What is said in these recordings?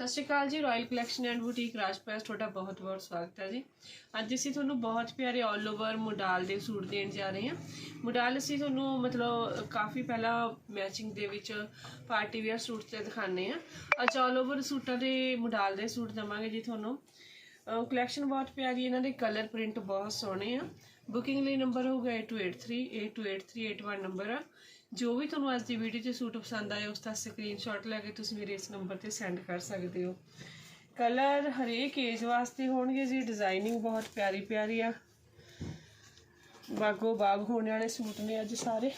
ਸਤਿ ਸ਼੍ਰੀ ਅਕਾਲ ਜੀ royal collection and boutique Rajpas ਤੁਹਾਡਾ ਬਹੁਤ-ਬਹੁਤ ਸਵਾਗਤ ਹੈ ਜੀ। ਅੱਜ ਅਸੀਂ ਤੁਹਾਨੂੰ ਬਹੁਤ ਪਿਆਰੇ ਆਲ ਓਵਰ ਮੋਡਲ ਦੇ ਸੂਟ ਦੇਣ ਜਾ ਰਹੇ ਹਾਂ। ਮੋਡਲ ਅਸੀਂ ਤੁਹਾਨੂੰ ਮਤਲਬ, ਕਾਫੀ ਪਹਿਲਾਂ ਮੈਚਿੰਗ ਦੇ ਵਿੱਚ ਪਾਰਟੀ ਵੇਅਰ ਸੂਟ ਤੇ ਦਿਖਾਣੇ ਆ ਅੱਜ ਆਲ ਓਵਰ ਸੂਟਾਂ ਦੇ, ਮੋਡਲ ਦੇ ਸੂਟ ਦਵਾਂਗੇ ਜੀ ਤੁਹਾਨੂੰ। ਕਲੈਕਸ਼ਨ ਬਹੁਤ ਪਿਆਰੀ, ਇਹਨਾਂ ਦੇ ਕਲਰ ਪ੍ਰਿੰਟ ਬਹੁਤ ਸੋਹਣੇ ਆ। ਬੁਕਿੰਗ ਲਈ ਨੰਬਰ ਹੋਊਗਾ 8283 828381 ਨੰਬਰ ਆ। ਜੋ ਵੀ ਤੁਹਾਨੂੰ ਅੱਜ ਦੀ ਵੀਡੀਓ 'ਚ ਸੂਟ ਪਸੰਦ ਆਇਆ, ਉਸ ਦਾ ਸਕਰੀਨਸ਼ਾਟ ਲੈ ਕੇ ਤੁਸੀਂ ਮੇਰੇ ਇਸ ਨੰਬਰ ਤੇ ਸੈਂਡ ਕਰ ਸਕਦੇ ਹੋ। ਕਲਰ ਹਰੇਕ ਏਜ ਵਾਸਤੇ ਹੋਣਗੇ ਜੀ ਡਿਜ਼ਾਈਨਿੰਗ ਬਹੁਤ ਪਿਆਰੀ ਪਿਆਰੀ ਆ। ਬਾਗੋ ਬਾਗ ਹੋਣ ਵਾਲੇ ਸੂਟ ਨੇ ਅੱਜ ਸਾਰੇ।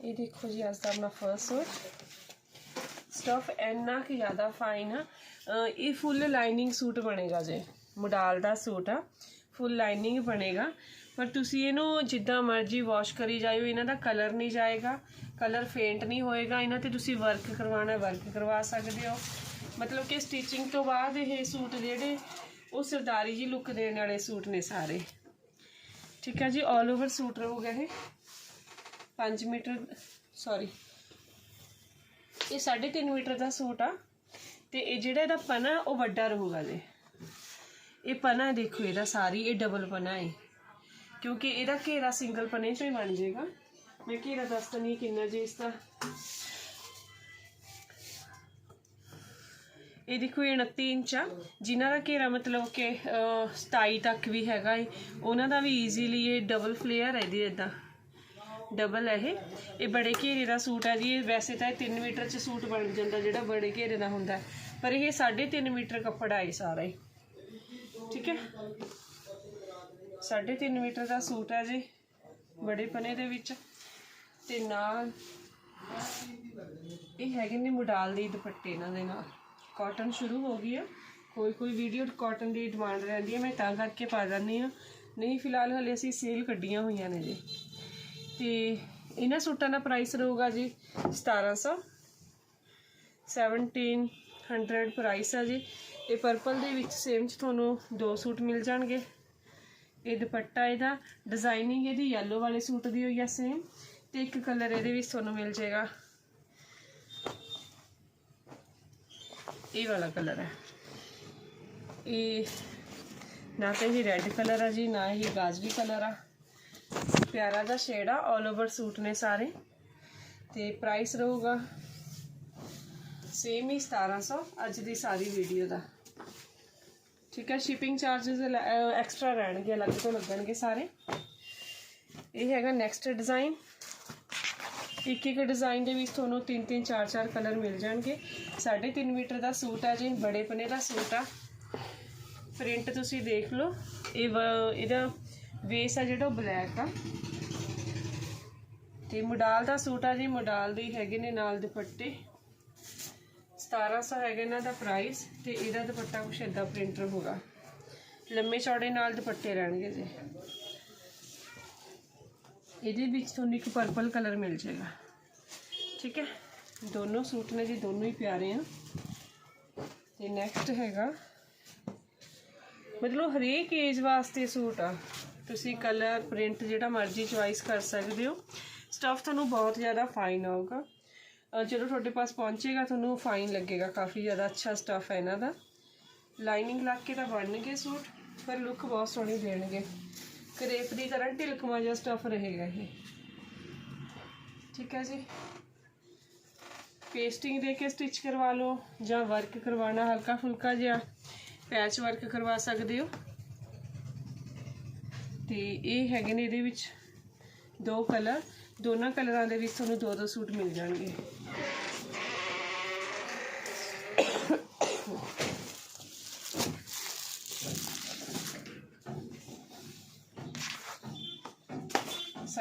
ਇਹ ਦੇਖੋ ਜੀ, ਅੱਜ ਦਾ ਆਪਣਾ ਫਰਸਟ ਸੂਟ ਸਟਫ ਇੰਨਾ ਕਿ ਜ਼ਿਆਦਾ ਫਾਈਨ ਆ। ਇਹ ਫੁੱਲ ਲਾਈਨਿੰਗ ਸੂਟ ਬਣੇਗਾ ਜੇ ਮੋਡਲ ਦਾ ਸੂਟ ਆ। ਫੁੱਲ ਲਾਈਨਿੰਗ ਬਣੇਗਾ। ਪਰ ਤੁਸੀਂ ਇਹਨੂੰ ਜਿੱਦਾਂ ਮਰਜ਼ੀ ਵਾਸ਼ ਕਰੀ ਜਾਇਓ, ਇਹਨਾਂ ਦਾ ਕਲਰ ਨਹੀਂ ਜਾਏਗਾ ਕਲਰ ਫੇਂਟ ਨਹੀਂ ਹੋਏਗਾ, ਇਹਨਾਂ ਤੇ ਤੁਸੀਂ ਵਰਕ ਕਰਵਾਉਣਾ ਵਰਕ ਕਰਵਾ ਸਕਦੇ ਹੋ। ਮਤਲਬ ਕਿ ਸਟਿਚਿੰਗ ਤੋਂ ਬਾਅਦ ਇਹ ਸੂਟ ਜਿਹੜੇ, ਉਹ ਸਰਦਾਰੀ ਜੀ ਲੁੱਕ ਦੇਣ ਵਾਲੇ ਸੂਟ ਨੇ ਸਾਰੇ। ਠੀਕ ਹੈ ਜੀ ਆਲ ਓਵਰ ਸੂਟ ਰਹੂਗਾ ਇਹ। 5 ਮੀਟਰ ਸੌਰੀ ਇਹ 3.5 ਮੀਟਰ ਦਾ ਸੂਟ ਆ। ਤੇ ਇਹ ਜਿਹੜਾ ਇਹਦਾ ਪਨਾ, ਉਹ ਵੱਡਾ ਰਹੂਗਾ ਜੀ। ਇਹ ਪਨਾ ਦੇਖੋ ਇਹਦਾ ਸਾਰੀ ਇਹ ਡਬਲ ਪਨਾ ਹੈ। ਕਿਉਂਕਿ ਇਹਦਾ ਘੇਰਾ ਸਿੰਗਲ ਪਨੇ ਚੋਂ ਹੀ ਬਣ ਜਾਏਗਾ। ਮੈਂ ਘੇਰਾ ਦੱਸ ਦਨੀ ਕਿੰਨਾ ਜੀ ਇਸ ਦਾ। ਇਹ ਦੇਖੋ ਇਹ 29 ਇੰਚ ਆ। ਜਿਨ੍ਹਾਂ ਦਾ ਘੇਰਾ ਮਤਲਬ ਕਿ ਅਹ, 27 ਤੱਕ ਵੀ ਹੈਗਾ ਏ ਉਹਨਾਂ ਦਾ ਵੀ ਈਜ਼ੀਲੀ ਇਹ ਡਬਲ ਫਲੇਅਰ ਹੈ ਇਹਦੀ ਇਦਾਂ ਡਬਲ ਹੈ ਇਹ। ਇਹ ਬੜੇ ਘੇਰੇ ਦਾ ਸੂਟ ਹੈ ਜੀ। ਇਹ ਵੈਸੇ ਤਾਂ ਇਹ 3 ਮੀਟਰ ਚ ਸੂਟ ਬਣ ਜਾਂਦਾ ਜਿਹੜਾ ਬੜੇ ਘੇਰੇ ਦਾ ਹੁੰਦਾ ਪਰ ਇਹ 3.5 ਮੀਟਰ ਕੱਪੜਾ ਹੈ ਸਾਰਾ ਹੀ ਠੀਕ ਹੈ? 3.5 ਮੀਟਰ ਦਾ ਸੂਟ ਹੈ ਜੀ, ਬੜੇ ਪਨੇ ਦੇ ਵਿੱਚ। ਤੇ ਨਾਲ ਇਹ ਹੈਗੇ ਨੇ ਮੁਡਾਲ ਦੇ ਦੁਪੱਟੇ ਇਹਨਾਂ ਦੇ ਨਾਲ। ਕਾਟਨ ਸ਼ੁਰੂ ਹੋ ਗਈ ਆ। ਕੋਈ ਕੋਈ ਵੀਡੀਓ ਕਾਟਨ ਦੀ ਡਿਮਾਂਡ ਰਹਿੰਦੀ ਹੈ ਮੈਂ ਤਾਂ ਕਰਕੇ ਪਾ ਜਾਂਦੀ ਆ। ਨਹੀਂ, ਫਿਲਹਾਲ ਹਲੇ ਅਸੀਂ ਸੇਲ ਕੱਢੀਆਂ ਹੋਈਆਂ ਨੇ ਜੀ। ਤੇ ਇਹਨਾਂ ਸੂਟਾਂ ਦਾ ਪ੍ਰਾਈਸ ਰਹੂਗਾ ਜੀ 1700 1700 ਪ੍ਰਾਈਸ ਆ ਜੀ। ਇਹ ਪਰਪਲ ਦੇ ਵਿੱਚ ਸੇਮ ਚ ਤੁਹਾਨੂੰ ਦੋ ਸੂਟ ਮਿਲ ਜਾਣਗੇ। ਇਹ ਦੁਪੱਟਾ ਇਹਦਾ ਡਿਜ਼ਾਈਨਿੰਗ ਇਹਦੀ ਯੈਲੋ ਵਾਲੇ ਸੂਟ ਦੀ ਹੋਈ ਆ ਸੇਮ ਤੇ ਇੱਕ ਕਲਰ ਇਹਦੇ ਵਿੱਚ ਤੁਹਾਨੂੰ ਮਿਲ ਜਾਏਗਾ। ਇਹ ਵਾਲਾ ਕਲਰ ਹੈ। ਇਹ ਨਾ ਤਾਂ ਇਹ ਰੈੱਡ ਕਲਰ ਆ ਜੀ, ਨਾ ਇਹ ਗਾਜਰੀ ਕਲਰ ਆ। ਪਿਆਰਾ ਦਾ ਸ਼ੇਡ ਆ 올 ਓਵਰ ਸੂਟ ਨੇ ਸਾਰੇ। ਤੇ ਪ੍ਰਾਈਸ ਰਹੂਗਾ ਸੇਮ ਹੀ 1700 ਅੱਜ ਦੀ ਸਾਰੀ ਵੀਡੀਓ ਦਾ। ਠੀਕ ਹੈ ਸ਼ਿਪਿੰਗ ਚਾਰजेस ਐਕਸਟਰਾ ਰਹਿਣਗੇ, ਅਲੱਗ ਤੋਂ ਲੱਗਣਗੇ ਸਾਰੇ। ਇਹ ਹੈਗਾ ਨੈਕਸਟ ਡਿਜ਼ਾਈਨ ਇੱਕ ਇੱਕ ਡਿਜ਼ਾਈਨ ਦੇ ਵਿੱਚ ਤੁਹਾਨੂੰ ਤਿੰਨ ਤਿੰਨ ਚਾਰ ਚਾਰ ਕਲਰ ਮਿਲ ਜਾਣਗੇ। 3.5 ਮੀਟਰ ਦਾ ਸੂਟ ਆ ਜੀ ਬੜੇ ਪਨੇ ਦਾ ਸੂਟ ਆ। ਪ੍ਰਿੰਟ ਤੁਸੀਂ ਦੇਖ ਲਓ। ਇਹ ਵ- ਇਹਦਾ ਵੇਸ ਆ ਜਿਹੜਾ, ਉਹ ਬਲੈਕ ਆ। ਤੇ ਮੋਡਾਲ ਦਾ ਸੂਟ ਆ ਜੀ, ਮੋਡਾਲ ਦੇ ਹੈਗੇ ਨੇ ਨਾਲ ਦੁਪੱਟੇ। 1700 ਹੈਗਾ ਇਹਨਾਂ ਦਾ ਪ੍ਰਾਈਸ ਤੇ ਇਹਦਾ ਦੁਪੱਟਾ ਕੁਛ ਏਦਾਂ ਪ੍ਰਿੰਟਰ ਹੋਗਾ ਲੰਮੇ ਚੌੜੇ ਨਾਲ ਦੁਪੱਟੇ ਰਹਿਣਗੇ ਜੀ। ਇਹਦੇ ਵਿੱਚ ਤੁਹਾਨੂੰ ਇੱਕ ਪਰਪਲ ਕਲਰ ਮਿਲ ਜਾਏਗਾ। ਠੀਕ ਹੈ? ਦੋਨੋਂ ਸੂਟ ਨੇ ਜੀ, ਦੋਨੋਂ ਹੀ ਪਿਆਰੇ ਆ। ਤੇ ਨੈਕਸਟ ਹੈਗਾ। ਮਤਲਬ ਹਰੇਕ ਏਜ ਵਾਸਤੇ ਸੂਟ ਆ। ਤੁਸੀਂ ਕਲਰ ਪ੍ਰਿੰਟ ਜਿਹੜਾ ਮਰਜ਼ੀ ਚੁਆਇਸ ਕਰ ਸਕਦੇ ਹੋ। ਸਟਫ ਤੁਹਾਨੂੰ ਬਹੁਤ ਜ਼ਿਆਦਾ ਫਾਈਨ ਆਊਗਾ। ਜਦੋਂ ਤੁਹਾਡੇ ਪਾਸ ਪਹੁੰਚੇਗਾ, ਤੁਹਾਨੂੰ ਫਾਈਨ ਲੱਗੇਗਾ। ਕਾਫੀ ਜ਼ਿਆਦਾ ਅੱਛਾ ਸਟੱਫ ਹੈ ਇਹਨਾਂ ਦਾ। ਲਾਈਨਿੰਗ ਲੱਗ ਕੇ ਤਾਂ ਬਣਨਗੇ ਸੂਟ, ਪਰ ਲੁੱਕ ਬਹੁਤ ਸੋਹਣੀ ਦੇਣਗੇ। ਕਰੇਪ ਦੀ ਤਰ੍ਹਾਂ ਢਿਲਕਮਾ ਜਿਹਾ ਸਟੱਫ ਰਹੇਗਾ ਇਹ। ਠੀਕ ਹੈ ਜੀ? ਪੇਸਟਿੰਗ ਦੇ ਕੇ ਸਟਿਚ ਕਰਵਾ ਲਓ, ਜਾਂ ਵਰਕ ਕਰਵਾਉਣਾ ਹਲਕਾ ਫੁਲਕਾ ਜਿਹਾ ਪੈਚ ਵਰਕ ਕਰਵਾ ਸਕਦੇ ਹੋ। ਤੇ ਇਹ ਹੈਗੇ ਨੇ ਇਹਦੇ ਵਿੱਚ ਦੋ ਕਲਰ ਦੋਨਾਂ ਕਲਰਾਂ ਦੇ ਵਿੱਚ ਤੁਹਾਨੂੰ ਦੋ ਦੋ ਸੂਟ ਮਿਲ ਜਾਣਗੇ।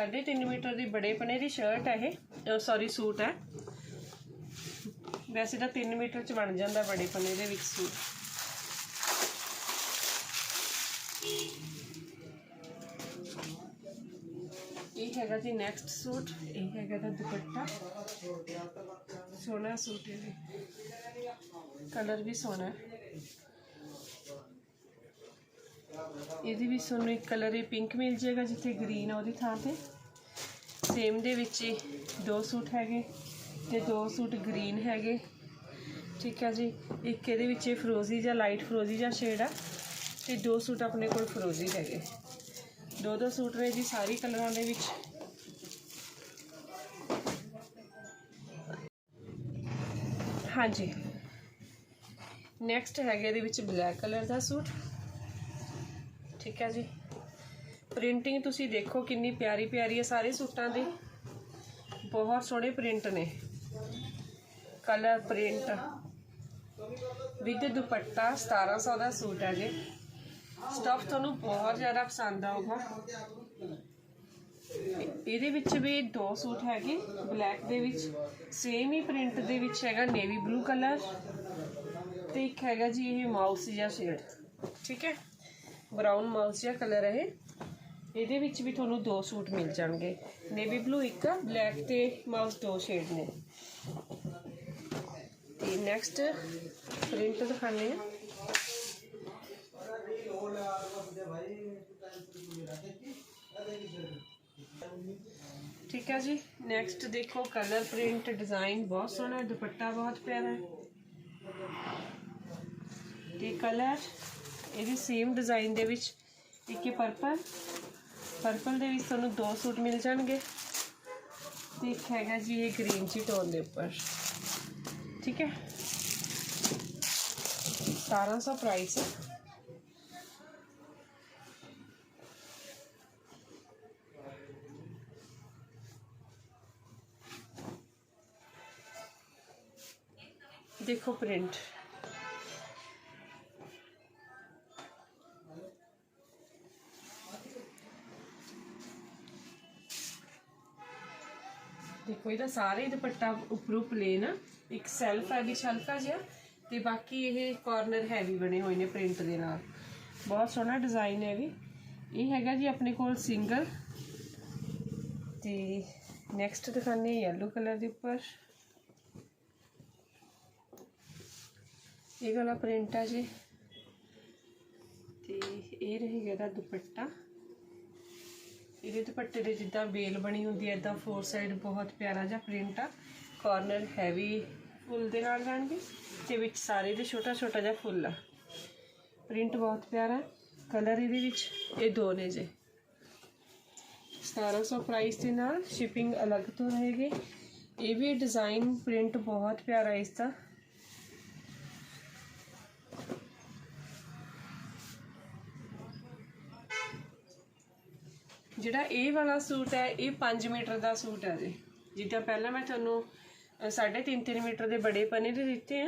ਸਾਢੇ ਤਿੰਨ ਮੀਟਰ ਦੀ ਬੜੇ ਪਨੇ ਦੀ ਸ਼ਰਟ ਹੈ ਇਹ। ਸੌਰੀ ਸੂਟ ਹੈ ਵੈਸੇ ਤਾਂ 3 ਮੀਟਰ ਚ ਬਣ ਜਾਂਦਾ ਬੜੇ ਪਨੇ ਦੇ ਵਿੱਚ ਸੂਟ। ਇਹ ਹੈਗਾ ਜੀ ਨੈਕਸਟ ਸੂਟ, ਇਹ ਹੈਗਾ ਦਾ ਦੁਪੱਟਾ। ਸੋਹਣਾ ਸੂਟ ਹੈ ਕਲਰ ਵੀ ਸੋਹਣਾ ਹੈ। ਇਹਦੇ ਵਿੱਚ ਤੁਹਾਨੂੰ ਇੱਕ ਕਲਰ ਇਹ ਪਿੰਕ ਮਿਲ ਜਾਏਗਾ ਜਿੱਥੇ ਗ੍ਰੀਨ ਆ ਉਹਦੀ ਥਾਂ ਤੇ। ਸੇਮ ਦੇ ਵਿੱਚ ਹੀ ਦੋ ਸੂਟ ਹੈਗੇ ਤੇ ਦੋ ਸੂਟ ਗ੍ਰੀਨ ਹੈਗੇ। ਠੀਕ ਹੈ ਜੀ। ਇੱਕ ਇਹਦੇ ਵਿੱਚ ਫਰੋਜ਼ੀ ਜਾਂ ਲਾਈਟ ਫਰੋਜ਼ੀ ਜਾਂ ਸ਼ੇਡ ਆ ਤੇ ਦੋ ਸੂਟ ਆਪਣੇ ਕੋਲ ਫਰੋਜ਼ੀ ਹੈਗੇ। ਦੋ ਦੋ ਸੂਟ ਨੇ ਜੀ ਸਾਰੀ ਕਲਰਾਂ ਦੇ ਵਿੱਚ। ਹਾਂਜੀ। ਨੈਕਸਟ ਹੈਗੇ ਇਹਦੇ ਵਿੱਚ ਬਲੈਕ ਕਲਰ ਦਾ ਸੂਟ। ਠੀਕ ਹੈ ਜੀ। ਪ੍ਰਿੰਟਿੰਗ ਤੁਸੀਂ ਦੇਖੋ ਕਿੰਨੀ ਪਿਆਰੀ ਪਿਆਰੀ ਹੈ ਸਾਰੇ ਸੂਟਾਂ ਦੀ। ਬਹੁਤ ਸੋਹਣੇ ਪ੍ਰਿੰਟ ਨੇ। ਕਲਰ ਪ੍ਰਿੰਟ ਵਿਦ ਦੁਪੱਟਾ 1700 ਦਾ ਸੂਟ ਹੈ ਜੀ। ਸਟਫ ਤੁਹਾਨੂੰ ਬਹੁਤ ਜ਼ਿਆਦਾ ਪਸੰਦ ਆਊਗਾ। ਇਹਦੇ ਵਿੱਚ ਵੀ ਦੋ ਸੂਟ ਹੈਗੇ ਬਲੈਕ ਦੇ ਵਿੱਚ। ਸੇਮ ਹੀ ਪ੍ਰਿੰਟ ਦੇ ਵਿੱਚ ਹੈਗਾ ਨੇਵੀ ਬਲੂ ਕਲਰ ਤੇ ਇੱਕ ਹੈਗਾ ਜੀ ਇਹ ਮਾਊਸ ਜਿਹਾ ਸ਼ੇਡ ਠੀਕ ਹੈ। ਬਰਾਊਨ ਮਾਊਸ ਜਿਹਾ ਕਲਰ ਹੈ ਇਹਦੇ ਵਿੱਚ ਵੀ ਤੁਹਾਨੂੰ ਦੋ ਸੂਟ ਮਿਲ ਜਾਣਗੇ। ਨੇਵੀ ਬਲੂ ਇੱਕ ਬਲੈਕ ਤੇ ਮਾਊਸ ਦੋ ਸ਼ੇਡ ਨੇ। ਤੇ ਨੈਕਸਟ ਪ੍ਰਿੰਟ ਦਿਖਾਣੇ ਆ ਠੀਕ ਹੈ ਜੀ। ਨੈਕਸਟ ਦੇਖੋ ਕਲਰ ਪ੍ਰਿੰਟ ਡਿਜ਼ਾਈਨ ਬਹੁਤ ਸੋਹਣਾ ਦੁਪੱਟਾ ਬਹੁਤ ਪਿਆਰਾ ਹੈ। ਤੇ ਕਲਰ ਇਹਦੀ ਸੇਮ ਡਿਜ਼ਾਈਨ ਦੇ ਵਿੱਚ ਇੱਕ ਇਹ ਪਰਪਲ ਪਰਪਲ ਦੇ ਵਿੱਚ ਤੁਹਾਨੂੰ ਦੋ ਸੂਟ ਮਿਲ ਜਾਣਗੇ ਤੇ ਇੱਕ ਹੈਗਾ ਜੀ ਇਹ ਗ੍ਰੀਨ ਜੀ ਟੋਨ ਦੇ ਉੱਪਰ। ਠੀਕ ਹੈ? 1700 ਪ੍ਰਾਈਸ ਹੈ। ਦੇਖੋ ਪ੍ਰਿੰਟ ਦੇਖੋ ਇਹਦਾ ਸਾਰੇ ਦੁਪੱਟਾ ਉੱਪਰੋਂ ਪਲੇਨ ਆ ਇੱਕ ਸੈਲਫ ਹੈ ਵਿੱਚ ਹਲਕਾ ਜਿਹਾ ਤੇ ਬਾਕੀ ਇਹ ਕਾਰਨਰ ਹੈਵੀ ਬਣੇ ਹੋਏ ਨੇ ਪ੍ਰਿੰਟ ਦੇ ਨਾਲ। ਬਹੁਤ ਸੋਹਣਾ ਡਿਜ਼ਾਈਨ ਹੈ ਵੀ। ਇਹ ਹੈਗਾ ਜੀ ਆਪਣੇ ਕੋਲ ਸਿੰਗਲ ਤੇ ਨੈਕਸਟ ਦਿਖਾਣੇ ਯੈਲੋ ਕਲਰ ਦੇ ਉੱਪਰ। ਇਹ ਵਾਲਾ ਪ੍ਰਿੰਟ ਆ ਜੀ। ਤੇ ਇਹ ਰਹੇਗਾ ਦਾ ਦੁਪੱਟਾ। ਇਹਦੇ ਦੁਪੱਟੇ ਦੇ ਜਿੱਦਾਂ ਬੇਲ ਬਣੀ ਹੁੰਦੀ ਹੈ ਇਦਾਂ ਫੋਰ ਸਾਈਡ ਬਹੁਤ ਪਿਆਰਾ ਜਿਹਾ ਪ੍ਰਿੰਟ ਆ। ਕਾਰਨਰ ਹੈਵੀ ਫੁੱਲ ਦੇ ਨਾਲ ਜਾਣਗੇ ਤੇ ਵਿੱਚ ਸਾਰੇ ਦੇ ਛੋਟਾ ਛੋਟਾ ਜਿਹਾ ਫੁੱਲ ਆ। ਪ੍ਰਿੰਟ ਬਹੁਤ ਪਿਆਰਾ ਕਲਰ ਇਹਦੇ ਵਿੱਚ ਇਹ ਦੋ ਨੇ ਜੇ। 1700 ਪ੍ਰਾਈਸ ਦੇ ਨਾਲ ਸ਼ਿਪਿੰਗ ਅਲੱਗ ਤੋਂ ਰਹੇਗੀ। ਇਹ ਵੀ ਡਿਜ਼ਾਈਨ ਪ੍ਰਿੰਟ ਬਹੁਤ ਪਿਆਰਾ ਇਸ ਦਾ। ਜਿਹੜਾ ਇਹ ਵਾਲਾ ਸੂਟ ਹੈ, ਇਹ 5 ਮੀਟਰ ਦਾ ਸੂਟ ਹੈ ਜੀ। ਜਿੱਦਾਂ ਪਹਿਲਾਂ ਮੈਂ ਤੁਹਾਨੂੰ 3.5 3 ਮੀਟਰ ਦੇ ਬੜੇ ਪਨੇ ਦੇ ਦਿੱਤੇ ਆ।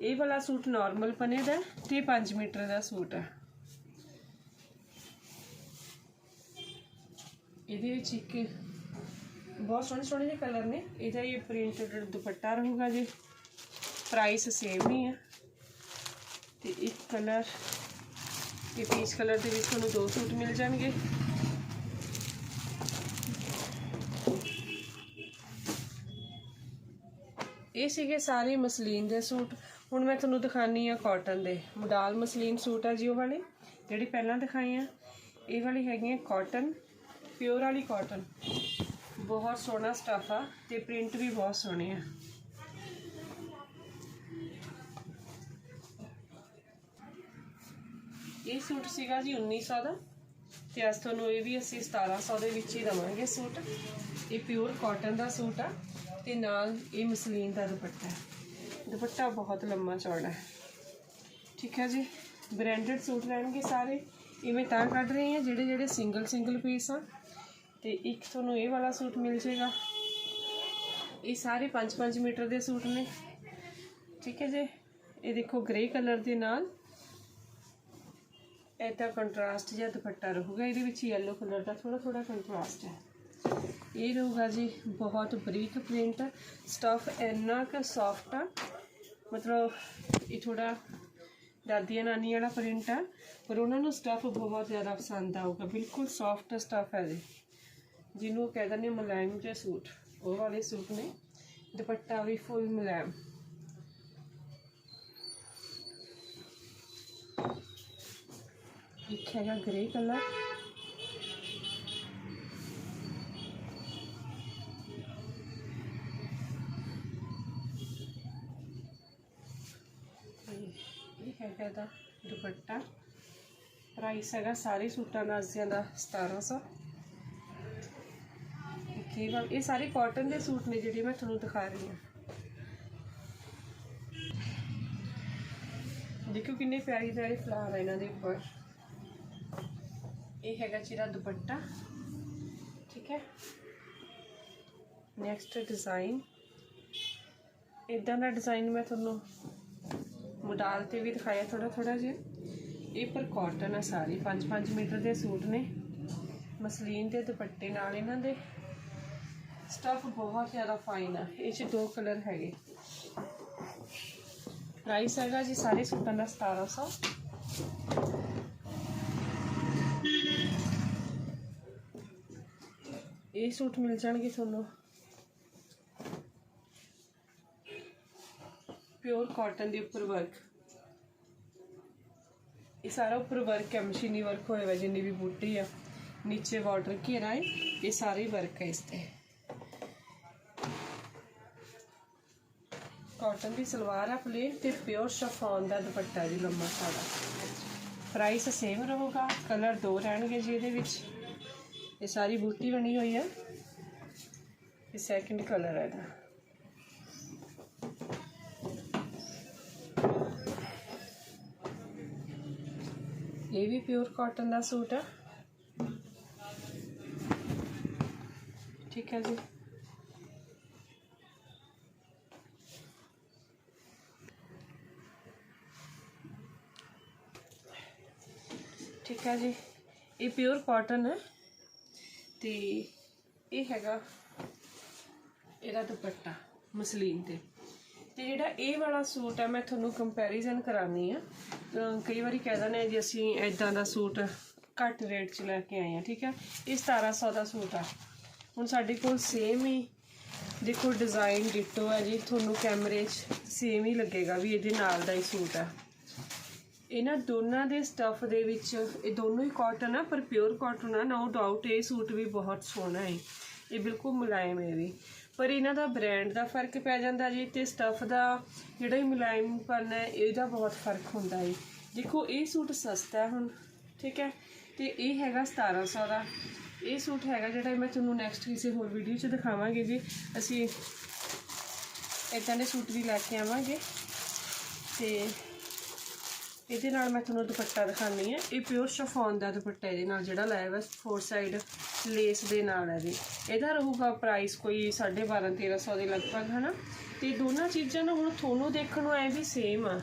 ਇਹ ਵਾਲਾ ਸੂਟ ਨਾਰਮਲ ਪਨੇ ਦਾ ਤੇ 5 ਮੀਟਰ ਦਾ ਸੂਟ ਹੈ। ਇਹਦੇ ਵਿੱਚ ਇੱਕ ਬਹੁਤ ਸੋਹਣੇ ਸੋਹਣੇ ਜਿਹੇ ਕਲਰ ਨੇ। ਇਹਦਾ ਇਹ ਪ੍ਰਿੰਟਡ ਦੁਪੱਟਾ ਰਹੂਗਾ ਜੀ। ਪ੍ਰਾਈਸ ਸੇਮ ਹੀ ਹੈ ਤੇ ਇੱਕ ਕਲਰ ਇਹ ਪੀਚ ਕਲਰ ਦੇ ਵਿੱਚ ਤੁਹਾਨੂੰ ਦੋ ਸੂਟ ਮਿਲ ਜਾਣਗੇ। ਇਹ ਸੀਗੇ ਸਾਰੇ ਮਸਲੀਨ ਦੇ ਸੂਟ। ਹੁਣ ਮੈਂ ਤੁਹਾਨੂੰ ਦਿਖਾਨੀ ਆ ਕਾਟਨ ਦੇ। ਮੋਡਲ ਮਸਲੀਨ ਸੂਟ ਆ ਜੀ ਉਹ ਵਾਲੇ, ਜਿਹੜੀ ਪਹਿਲਾਂ ਦਿਖਾਈ ਆ। ਇਹ ਵਾਲੀ ਹੈਗੀ ਹੈਗੀਆਂ ਕਾਟਨ ਪਿਓਰ ਵਾਲੀ ਕਾਟਨ ਬਹੁਤ ਸੋਹਣਾ ਸਟਫ ਆ ਤੇ ਪ੍ਰਿੰਟ ਵੀ ਬਹੁਤ ਸੋਹਣੇ ਆ। ਇਹ ਸੂਟ ਸੀਗਾ ਜੀ 1900 ਦਾ ਤੇ ਅੱਜ ਤੁਹਾਨੂੰ ਇਹ ਵੀ ਅਸੀਂ 1700 ਦੇ ਵਿੱਚ ਹੀ ਦਵਾਂਗੇ ਸੂਟ। ਇਹ ਪਿਓਰ ਕਾਟਨ ਦਾ ਸੂਟ ਆ। ਤੇ ਨਾਲ ਇਹ ਮਸਲੀਨ ਦਾ ਦੁਪੱਟਾ ਹੈ। ਦੁਪੱਟਾ ਬਹੁਤ ਲੰਮਾ, ਚੌੜਾ ਹੈ। ਠੀਕ ਹੈ ਜੀ? ਬ੍ਰਾਂਡਡ ਸੂਟ ਲੈਣਗੇ ਸਾਰੇ। ਇਵੇਂ ਤਾਂ ਕੱਢ ਰਹੇ ਹਾਂ, ਜਿਹੜੇ ਜਿਹੜੇ ਸਿੰਗਲ ਸਿੰਗਲ ਪੀਸ ਆ। ਤੇ ਇੱਕ ਤੁਹਾਨੂੰ ਇਹ ਵਾਲਾ ਸੂਟ ਮਿਲ ਜਾਏਗਾ। ਇਹ ਸਾਰੇ 5-5 ਮੀਟਰ ਦੇ ਸੂਟ ਨੇ। ਠੀਕ ਹੈ ਜੀ? ਇਹ ਦੇਖੋ ਗ੍ਰੇ ਕਲਰ ਦੇ ਨਾਲ। ਇਹਦਾ ਕੰਟਰਾਸਟ ਜਿਹਾ ਦੁਪੱਟਾ ਰਹੂਗਾ। ਇਹਦੇ ਵਿੱਚ ਯੈਲੋ ਕਲਰ ਦਾ ਥੋੜਾ ਥੋੜਾ ਕੰਟਰਾਸਟ ਹੈ। ਇਹ ਰਹੂਗਾ ਜੀ ਬਹੁਤ ਬਰੀਕ ਪ੍ਰਿੰਟ ਸਟਫ ਇੰਨਾ ਕੁ ਸੌਫਟ ਆ। ਮਤਲਬ ਇਹ ਥੋੜਾ ਦਾਦੀਆਂ ਨਾਨੀ ਵਾਲਾ ਪ੍ਰਿੰਟ ਆ, ਪਰ ਉਹਨਾਂ ਨੂੰ ਸਟਫ ਬਹੁਤ ਜ਼ਿਆਦਾ ਪਸੰਦ ਆਊਗਾ। ਬਿਲਕੁਲ ਸੌਫਟ ਸਟਫ ਹੈ ਜੀ। ਜਿਹਨੂੰ ਕਹਿ ਦਿੰਦੇ ਮੁਲਾਇਮ ਜਿਹਾ ਸੂਟ। ਉਹ ਵਾਲੇ ਸੂਟ ਨੇ। ਦੁਪੱਟਾ ਵੀ ਫੁੱਲ ਮੁਲਾਇਮ। ਇੱਕ ਹੈਗਾ ਗ੍ਰੇ ਕਲਰ ਹੈਗਾ ਇਹਦਾ ਦੁਪੱਟਾ। ਪ੍ਰਾਈਸ ਹੈਗਾ ਸਾਰੇ ਸੂਟਾਂ ਦਾ ਅਸਿਆਂ ਦਾ 1700 ਕੀ ਵਾ, ਇਹ ਸਾਰੇ ਕਾਟਨ ਦੇ ਸੂਟ ਨੇ ਜਿਹੜੇ ਮੈਂ ਤੁਹਾਨੂੰ ਦਿਖਾ ਰਹੀ ਹਾਂ। ਦੇਖੋ ਕਿੰਨੇ ਪਿਆਰੇ ਪਿਆਰੇ ਫਲਾਰ ਆ ਇਹਨਾਂ ਦੇ ਉੱਪਰ। ਇਹ ਹੈਗਾ ਜਿਹੜਾ ਦੁਪੱਟਾ। ਠੀਕ ਹੈ। ਨੈਕਸਟ ਡਿਜ਼ਾਈਨ ਇਦਾਂ ਦਾ ਡਿਜ਼ਾਈਨ ਮੈਂ ਤੁਹਾਨੂੰ ਮੋਡਲ ਤੇ ਵੀ ਦਿਖਾਇਆ ਥੋੜਾ ਥੋੜਾ ਜਿਹਾ। ਇਹ ਪਰ ਕਾਟਨ ਆ ਸਾਰੀ। 5-5 ਮੀਟਰ ਦੇ ਸੂਟ ਨੇ। ਮਸਲੀਨ ਦੇ ਦੁਪੱਟੇ ਨਾਲ ਇਹਨਾਂ ਦੇ। ਸਟਫ ਬਹੁਤ ਜ਼ਿਆਦਾ ਫਾਈਨ ਆ। ਇਹ ਚ ਦੋ ਕਲਰ ਹੈਗੇ। ਪ੍ਰਾਈਸ ਹੈਗਾ ਜੀ ਸਾਰੇ ਸੂਟਾਂ ਦਾ 1700 ਇਹ ਸੂਟ ਮਿਲ ਜਾਣਗੇ ਤੁਹਾਨੂੰ। ਪਿਓਰ ਕਾਟਨ ਦੇ ਉੱਪਰ ਵਰਕ ਇਹ ਸਾਰਾ ਉੱਪਰ ਵਰਕ ਹੈ, ਮਸ਼ੀਨੀ ਵਰਕ ਹੋਇਆ ਹੋਇਆ ਜਿੰਨੀ ਵੀ ਬੂਟੀ ਆ, ਨੀਚੇ ਬਾਰਡਰ ਘੇਰਾ ਹੈ ਇਹ? ਸਾਰੇ ਵਰਕ ਹੈ ਇਸ ਤੇ। ਕਾਟਨ ਦੀ ਸਲਵਾਰ ਆ ਪਲੇਨ ਤੇ ਪਿਓਰ ਸ਼ਫਾਨ ਦਾ ਦੁਪੱਟਾ ਜੀ ਲੰਮਾ ਸਾਰਾ। ਪ੍ਰਾਈਸ ਸੇਮ ਰਹੂਗਾ ਕਲਰ ਦੋ ਰਹਿਣਗੇ ਜੀ ਇਹਦੇ ਵਿੱਚ। ਇਹ ਸਾਰੀ ਬੂਟੀ ਬਣੀ ਹੋਈ ਹੈ। ਇਹ ਸੈਕਿੰਡ ਕਲਰ ਹੈ ਇਹਦਾ। ਇਹ ਵੀ ਪਿਓਰ ਕਾਟਨ ਦਾ ਸੂਟ ਹੈ ਠੀਕ ਹੈ ਜੀ। ਠੀਕ ਹੈ ਜੀ। ਇਹ ਪਿਓਰ ਕਾਟਨ ਹੈ। ਤੇ ਇਹ ਹੈਗਾ ਇਹਦਾ ਦੁਪੱਟਾ ਮਸਲੀਨ ਤੇ। ਤੇ ਜਿਹੜਾ ਇਹ ਵਾਲਾ ਸੂਟ ਹੈ ਮੈਂ ਤੁਹਾਨੂੰ ਕੰਪੈਰੀਜ਼ਨ ਕਰਾਨੀ ਆ। ਕਈ ਵਾਰੀ ਕਹਿ ਦਿੰਦੇ ਆ ਜੀ, ਅਸੀਂ ਐਦਾਂ ਦਾ ਸੂਟ ਘੱਟ ਰੇਟ 'ਚ ਲੈ ਕੇ ਆਏ ਆ, ਠੀਕ ਹੈ ਇਹ 1700 ਦਾ ਸੂਟ ਆ। ਹੁਣ ਸਾਡੇ ਕੋਲ ਸੇਮ ਹੀ, ਦੇਖੋ ਡਿਜ਼ਾਈਨ ਡਿਟੋ ਹੈ ਜੀ, ਤੁਹਾਨੂੰ ਕੈਮਰੇ 'ਚ ਸੇਮ ਹੀ ਲੱਗੇਗਾ ਵੀ ਇਹਦੇ ਨਾਲ ਦਾ ਹੀ ਸੂਟ ਆ। ਇਹਨਾਂ ਦੋਨਾਂ ਦੇ ਸਟੱਫ ਦੇ ਵਿੱਚ, ਇਹ ਦੋਨੋਂ ਹੀ ਕਾਟਨ ਆ, ਪਰ ਪਿਓਰ ਕਾਟਨ ਆ। ਨੋ ਡਾਊਟ ਇਹ ਸੂਟ ਵੀ ਬਹੁਤ ਸੋਹਣਾ ਹੈ ਇਹ ਬਿਲਕੁਲ ਮੁਲਾਇਮ ਹੈ ਵੀ। ਪਰ ਇਹਨਾਂ ਦਾ ਬ੍ਰਾਂਡ ਦਾ ਫ਼ਰਕ ਪੈ ਜਾਂਦਾ ਜੀ ਤੇ ਸਟੱਫ ਦਾ ਜਿਹੜਾ ਹੀ ਮੁਲਾਇਮਪਨ ਹੈ, ਇਹਦਾ ਬਹੁਤ ਫ਼ਰਕ ਹੁੰਦਾ ਹੈ ਦੇਖੋ, ਇਹ ਸੂਟ ਸਸਤਾ ਹੈ ਹੁਣ, ਠੀਕ ਹੈ? ਤੇ ਇਹ ਹੈਗਾ 1700 ਦਾ। ਇਹ ਸੂਟ ਹੈਗਾ ਜਿਹੜਾ ਮੈਂ ਤੁਹਾਨੂੰ ਨੈਕਸਟ ਕਿਸੇ ਹੋਰ ਵੀਡੀਓ 'ਚ ਦਿਖਾਵਾਂਗੇ ਜੀ। ਅਸੀਂ ਇਦਾਂ ਦੇ ਸੂਟ ਵੀ ਲੈ ਕੇ ਆਵਾਂਗੇ। ਤੇ ਇਹਦੇ ਨਾਲ ਮੈਂ ਤੁਹਾਨੂੰ ਦੁਪੱਟਾ ਦਿਖਾਣੀ ਹੈ। ਇਹ ਪਿਓਰ ਸ਼ਫੋਨ ਦਾ ਦੁਪੱਟਾ ਇਹਦੇ ਨਾਲ ਜਿਹੜਾ ਲਾਇਆ ਵਾ ਫੋਰ ਸਾਈਡ ਲੇਸ ਦੇ ਨਾਲ ਹੈ ਜੀ ਇਹਦਾ ਰਹੂਗਾ ਪ੍ਰਾਈਸ ਕੋਈ 12.5 1300 ਦੇ ਲਗਭਗ, ਹਨਾ? ਤੇ ਦੋਨਾਂ ਚੀਜ਼ਾਂ ਨੂੰ ਹੁਣ ਤੁਹਾਨੂੰ ਦੇਖਣ ਨੂੰ ਐ ਵੀ ਸੇਮ ਆ।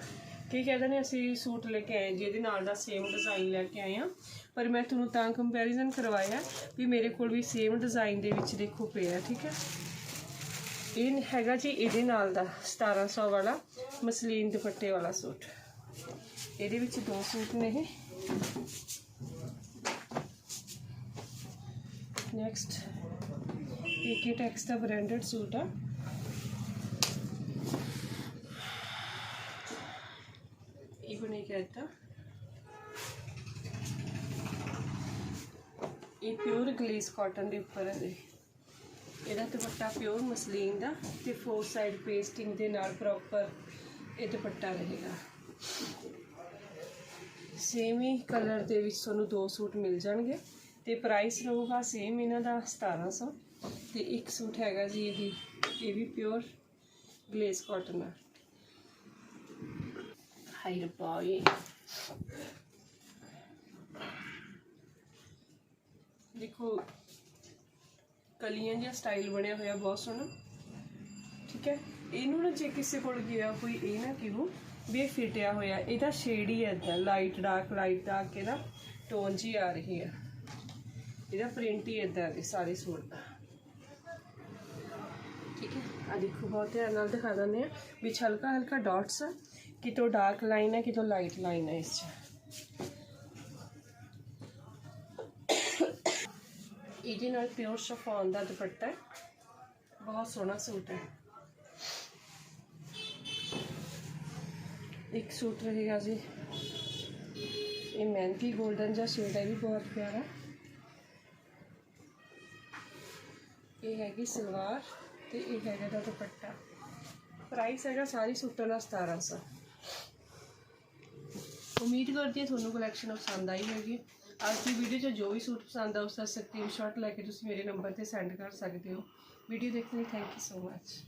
ਕੀ ਕਹਿੰਦੇ ਨੇ, ਅਸੀਂ ਸੂਟ ਲੈ ਕੇ ਆਏ ਜੀ, ਇਹਦੇ ਨਾਲ ਦਾ ਸੇਮ ਡਿਜ਼ਾਈਨ ਲੈ ਕੇ ਆਏ ਆ ਪਰ ਮੈਂ ਤੁਹਾਨੂੰ ਤਾਂ ਕੰਪੈਰੀਜ਼ਨ ਕਰਵਾਇਆ ਵੀ ਮੇਰੇ ਕੋਲ ਵੀ ਸੇਮ ਡਿਜ਼ਾਈਨ ਦੇ ਵਿੱਚ ਦੇਖੋ ਪਿਆ, ਠੀਕ ਹੈ? ਇਹ ਹੈਗਾ ਜੀ ਇਹਦੇ ਨਾਲ ਦਾ 1700 ਵਾਲਾ ਮਸਲੀਨ ਦੁਪੱਟੇ ਵਾਲਾ ਸੂਟ। ਇਹਦੇ ਵਿੱਚ ਦੋ ਸੂਟ ਨੇ ਇਹ। ਨੈਕਸਟ ਏਕੇ ਟੈਕਸ ਦਾ ਬ੍ਰਾਂਡਡ ਸੂਟ ਆ। ਇਹ ਬਣੇ ਕਹਿੰਦਾ ਇਹ ਪਿਓਰ ਗਲੇਸ ਕਾਟਨ ਦੇ ਉੱਪਰ ਹੈ ਇਹਦਾ ਦੁਪੱਟਾ ਪਿਓਰ ਮਸਲੀਨ ਦਾ ਤੇ ਫੋਰ ਸਾਈਡ ਪੇਸਟਿੰਗ ਦੇ ਨਾਲ ਪ੍ਰੋਪਰ ਇਹ ਦੁਪੱਟਾ ਰਹੇਗਾ। ਸੇਮ ਹੀ ਕਲਰ ਦੇ ਵਿੱਚ ਤੁਹਾਨੂੰ ਦੋ ਸੂਟ ਮਿਲ ਜਾਣਗੇ ਤੇ ਪ੍ਰਾਈਸ ਰਹੂਗਾ ਸੇਮ ਇਹਨਾਂ ਦਾ 1700 ਤੇ ਇੱਕ ਸੂਟ ਹੈਗਾ ਜੀ ਇਹ ਇਹ ਵੀ ਪਿਓਰ ਗਲੇਸ ਕਾਟਨ ਹੈ ਹਾਈ ਰੱਬਾ ਇਹ ਦੇਖੋ, ਕਲੀਆਂ ਜਿਹਾ ਸਟਾਈਲ ਬਣਿਆ ਹੋਇਆ ਬਹੁਤ ਸੋਹਣਾ। ਠੀਕ ਹੈ? ਇਹਨੂੰ ਨਾ ਜੇ ਕਿਸੇ ਕੋਲ ਗਿਆ, ਕੋਈ ਇਹ ਨਾ ਕਿਹੋ ਵੀ ਇਹ ਫਿਟਿਆ ਹੋਇਆ। ਇਹਦਾ ਸ਼ੇਡ ਹੀ ਇਦਾਂ ਲਾਈਟ ਡਾਰਕ ਲਾਈਟ ਡਾਰਕ ਕੇ ਟੋਨ ਜੀ ਆ ਰਹੀ ਹੈ ਇਹਦਾ ਪ੍ਰਿੰਟ ਹੀ ਇਦਾਂ ਦੇ ਸਾਰੇ ਸੂਟ ਦਾ। ਠੀਕ ਹੈ? ਆ ਦੇਖੋ, ਬਹੁਤ ਧਿਆਨ ਨਾਲ ਦਿਖਾ ਦਿੰਦੇ ਆ ਵਿੱਚ ਹਲਕਾ ਹਲਕਾ ਡਾਟਸ ਆ। ਕਿਤੋਂ ਡਾਰਕ ਲਾਈਨ ਹੈ ਕਿਤੋਂ ਲਾਈਟ ਲਾਈਨ ਹੈ ਇਸ 'ਚ। ਇਹਦੇ ਨਾਲ ਪਿਓਰ ਸ਼ਫੋਨ ਦਾ ਦੁਪੱਟਾ ਬਹੁਤ ਸੋਹਣਾ ਸੂਟ ਹੈ। ਇੱਕ ਸੂਟ ਰਹੇਗਾ ਜੀ ਇਹ ਮਹਿੰਦੀ 골ਡਨ ਜਿਹਾ ਸ਼ੇਡ ਹੈ ਵੀ ਬਹੁਤ ਪਿਆਰਾ ਇਹ ਹੈਗੀ ਸਲਵਾਰ ਤੇ ਇਹ ਹੈਗਾ ਦਾ ਦੁਪੱਟਾ ਪ੍ਰਾਈਸ ਹੈਗਾ ਸਾਰੀ ਸੂਟਾਂ ਦਾ 1700 ਉਮੀਦ ਕਰਦੀ ਹਾਂ ਤੁਹਾਨੂੰ ਕਲੈਕਸ਼ਨ ਪਸੰਦ ਆਈ ਹੋਵੇਗੀ ਅੱਜ ਦੀ ਵੀਡੀਓ 'ਚ ਜੋ ਵੀ ਸੂਟ ਪਸੰਦ ਆ ਉਸ ਦਾ ਸਕਰੀਨਸ਼ਾਟ ਲੈ ਕੇ ਤੁਸੀਂ ਮੇਰੇ ਨੰਬਰ ਤੇ ਸੈਂਡ ਕਰ ਸਕਦੇ ਹੋ ਵੀਡੀਓ ਦੇਖਣ ਲਈ ਥੈਂਕ ਯੂ ਸੋ ਮਚ